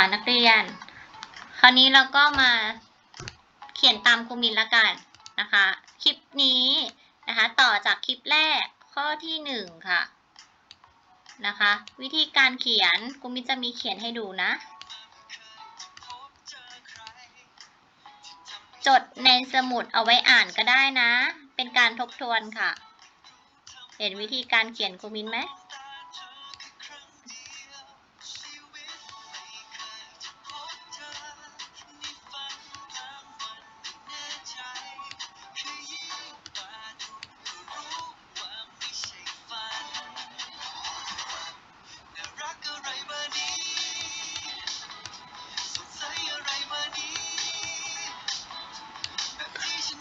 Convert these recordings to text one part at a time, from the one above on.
ค่ะนักเรียน คราวนี้เราก็มาเขียนตามครูมินละกันนะคะ คลิปนี้นะคะ ต่อจากคลิปแรกข้อที่หนึ่งค่ะนะคะ วิธีการเขียนครูมินจะมีเขียนให้ดูนะ จดในสมุดเอาไว้อ่านก็ได้นะ เป็นการทบทวนค่ะ เห็นวิธีการเขียนครูมินไหม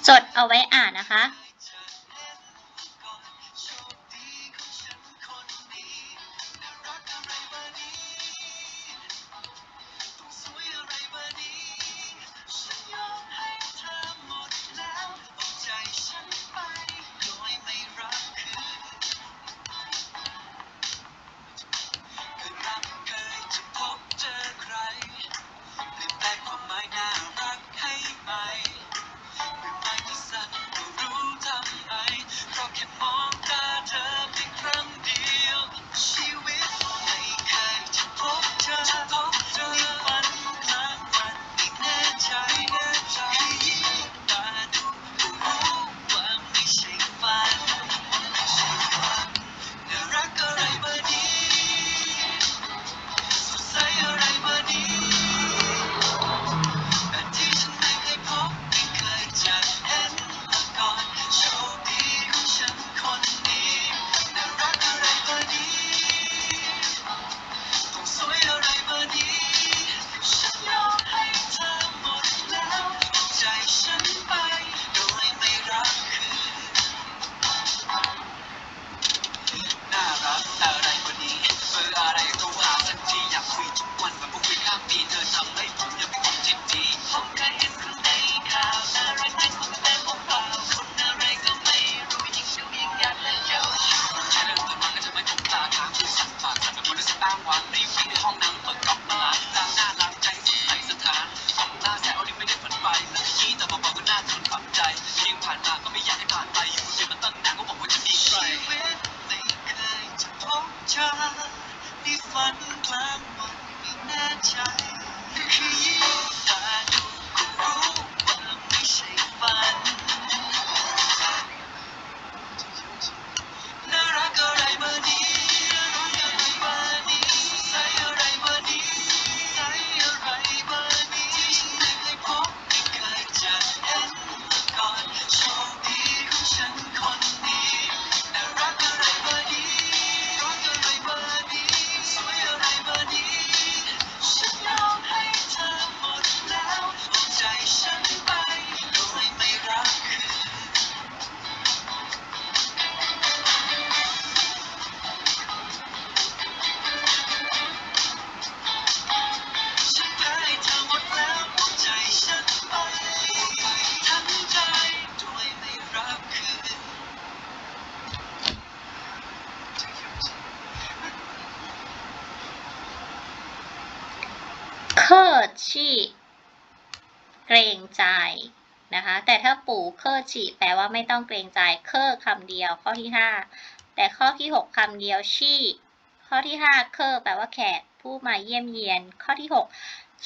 จดเอาไว้อ่านนะคะางค์วันรีวิวในห้องน้ำเปิดก๊อกมาล้างหน้าล้างใจสดใสสถานผมหน้าแซวนี่ไม่ได้ฝันไปแล้วขยี้แต่เบาๆก็น่าทนฝังใจเพียงผ่านมาก็ไม่อยากให้ผ่านไปอยู่คนเดียวมันตั้งนานก็บอกว่าจะมีใครไม่เคยจะพบเธอในฝันกลางวันไม่แน่ใจคือยิ่ง ร์ชีเกรงใจนะคะ แต่ถ้าปู่เคอร์ชีแปลว่าไม่ต้องเกรงใจ เคอร์คำเดียวข้อที่ห้าแต่ข้อที่หกคำเดียวชีข้อที่ห้าเคอร์แปลว่าแขกผู้มาเยี่ยมเยียน ข้อที่หก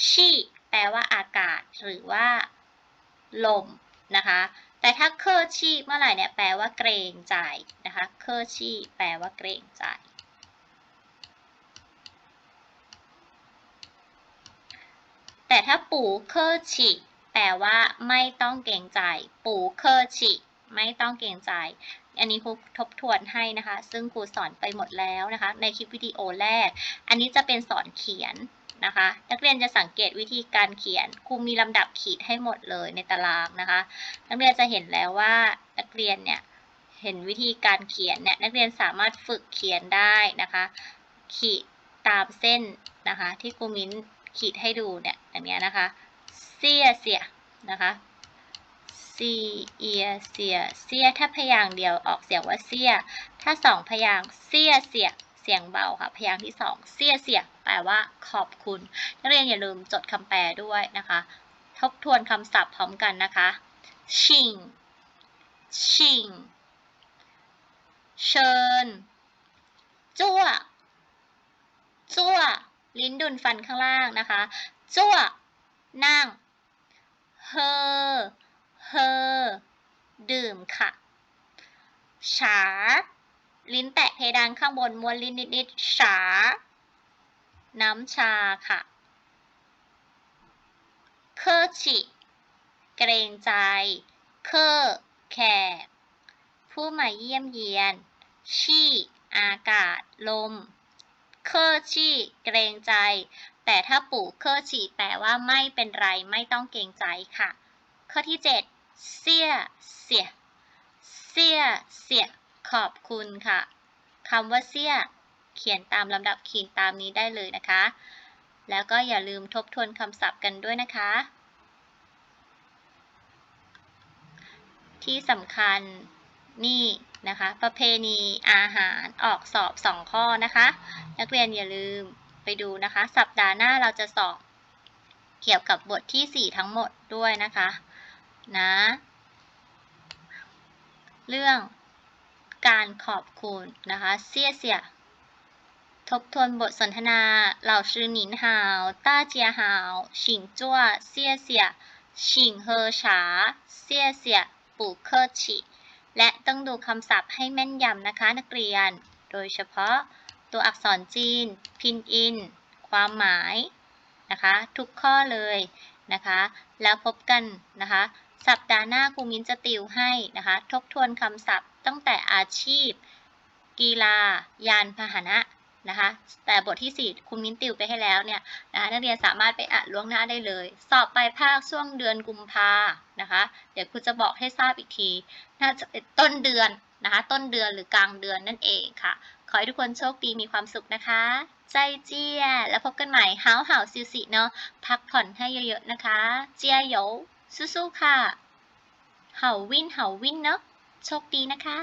ชีแปลว่าอากาศหรือว่าลมนะคะแต่ถ้าเคอร์ชีเมื่อไหร่เนี่ยแปลว่าเกรงใจนะคะ เคอร์ชีแปลว่าเกรงใจ แต่ถ้าปู่เคอร์ชิแปลว่าไม่ต้องเกรงใจ ปู่เคอร์ชิไม่ต้องเกรงใจ อันนี้ครูทบทวนให้นะคะ ซึ่งครูสอนไปหมดแล้วนะคะ ในคลิปวิดีโอแรก อันนี้จะเป็นสอนเขียนนะคะ นักเรียนจะสังเกตวิธีการเขียน ครูมีลำดับขีดให้หมดเลยในตารางนะคะ นักเรียนจะเห็นแล้วว่านักเรียนเนี่ยเห็นวิธีการเขียนเนี่ยนักเรียนสามารถฝึกเขียนได้นะคะ ขีดตามเส้นนะคะ ที่ครูมิ้นขีดให้ดูเนี่ย อันเนี้ยนะคะเสียเสียนะคะซีเอียเสียเสียถ้าพยางค์เดียวออกเสียงว่าเสียถ้าสองพยางค์เสียเสียเสียงเบาค่ะ พยางค์ที่สองเสียเสียแปลว่าขอบคุณนักเรียนอย่าลืมจดคำแปลด้วยนะคะ ทบทวนคำศัพท์พร้อมกันนะคะชิงชิงเชิญจั่วจั่วลิ้นดุนฟันข้างล่างนะคะ จั่วนั่งเฮอเฮอดื่มค่ะฉาลิ้นแตะเพดานข้างบนม้วนลิ้นนิดๆฉาน้ำชาค่ะเคอชิเกรงใจ เคอแขกผู้มาเยี่ยมเยียน ชี่อากาศ ลม เคอชี่เกรงใจ แต่ถ้าปู่เคอชี่แปลว่าไม่เป็นไรไม่ต้องเกรงใจค่ะ ข้อที่ 7 เสียเสียเสียเสียขอบคุณค่ะคำว่าเสียเขียนตามลำดับขียนตามนี้ได้เลยนะคะ แล้วก็อย่าลืมทบทวนคำศัพท์กันด้วยนะคะ ที่สำคัญนี่นะคะ ประเพณีอาหารออกสอบสองข้อนะคะ นักเรียนอย่าลืม ไปดูนะคะ สัปดาห์หน้าเราจะสอบเกี่ยวกับบทที่ 4 ทั้งหมดด้วยนะคะนะ เรื่องการขอบคุณนะคะเสียเสียทบทวนบทสนทนาเหล่าชื่อหนินฮาวต้าเจียฮาวฉิงจั่วเสียเสียฉิงเฮอฉาเสียเสียปู่เคอชิและต้องดูคำศัพท์ให้แม่นยำนะคะนักเรียน โดยเฉพาะ ตัวอักษรจีน พินอิน ความหมายนะคะ ทุกข้อเลยนะคะ แล้วพบกันนะคะ สัปดาห์หน้าครูมิ้นจะติวให้นะคะ ทบทวนคำศัพท์ตั้งแต่อาชีพ กีฬา ยานพาหนะนะคะ แต่บทที่ 4 คุณมิ้นติวไปให้แล้วเนี่ยนะคะนักเรียนสามารถไปอ่านล่วงหน้าได้เลย สอบปลายภาคช่วงเดือนกุมภานะคะ เดี๋ยวครูจะบอกให้ทราบอีกที น่าจะเป็นต้นเดือน นะคะ ต้นเดือนหรือกลางเดือนนั่นเองค่ะ ขอให้ทุกคนโชคดีมีความสุขนะคะ ใจเจีย แล้วพบกันใหม่ฮาวฮาวซิวสิเนาะพักผ่อนให้เยอะๆนะคะ เจียโยสู้ๆค่ะเห่าวินเห่าวินเนาะโชคดีนะคะ